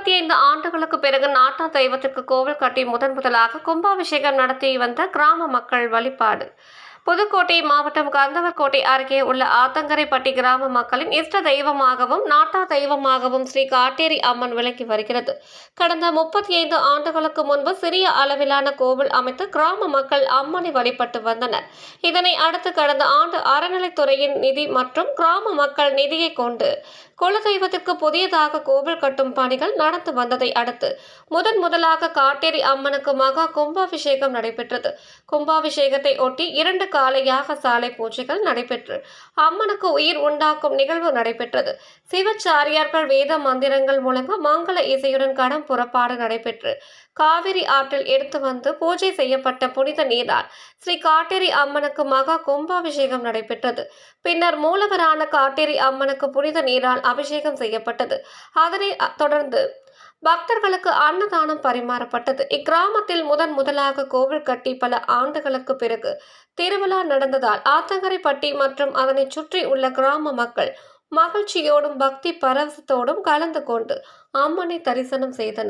முப்பத்தி ஐந்து ஆண்டுகளுக்கு பிறகு நாட்டா தெய்வத்திற்கு கோவில் கட்டி முதன் முதலாக கும்பாபிஷேகம் நடத்தி வந்த கிராம மக்கள் வழிபாடு. புதுக்கோட்டை மாவட்டம் கந்தவர்கோட்டை அருகே உள்ள ஆத்தங்கரைப்பட்டி கிராம மக்களின் இஷ்ட தெய்வமாகவும் நாட்டா தெய்வமாகவும் ஸ்ரீ காட்டேரி அம்மன் விளக்கி வருகிறது. கடந்த முப்பத்தி ஐந்து ஆண்டுகளுக்கு முன்பு சிறிய அளவிலான கோவில் அமைத்து கிராம மக்கள் அம்மனை வழிபட்டு வந்தனர். இதனை அடுத்து கடந்த ஆண்டு அறநிலைத்துறையின் நிதி மற்றும் கிராம மக்கள் நிதியை கொண்டு குலதெய்வத்திற்கு புதியதாக கோவில் கட்டும் பணிகள் நடந்து வந்ததை அடுத்து முதன் முதலாக காட்டேரி அம்மனுக்கு மகா கும்பாபிஷேகம் நடைபெற்றது. கும்பாபிஷேகத்தை ஒட்டி இரண்டு காலையாக சாலை பூஜைகள் நடைபெற்று அம்மனுக்கு உயிர் உண்டாக்கும் நிகழ்வு நடைபெற்றது. சிவச்சாரியார்கள் வேத மந்திரங்கள் மூலம் மங்கள இசையுடன் கடம் புறப்பாடு நடைபெற்று காவிரி ஆற்றில் எடுத்து வந்து பூஜை செய்யப்பட்ட புனித நீரால் ஸ்ரீ காட்டேரி அம்மனுக்கு மகா கும்பாபிஷேகம் நடைபெற்றது. பின்னர் மூலவரான காட்டேரி அம்மனுக்கு புனித நீரால் அபிஷேகம் செய்யப்பட்டது. அதனை தொடர்ந்து பக்தர்களுக்கு அன்னதானம் பரிமாறப்பட்டது. இக்கிராமத்தில் முதன் முதலாக கோவில் கட்டி பல ஆண்டுகளுக்கு பிறகு திருவிழா நடந்ததால் ஆத்தங்கரைப்பட்டி மற்றும் அதனை சுற்றி உள்ள கிராம மக்கள் மகிழ்ச்சியோடும் பக்தி பரவசத்தோடும் கலந்து கொண்டு அம்மனை தரிசனம் செய்தனர்.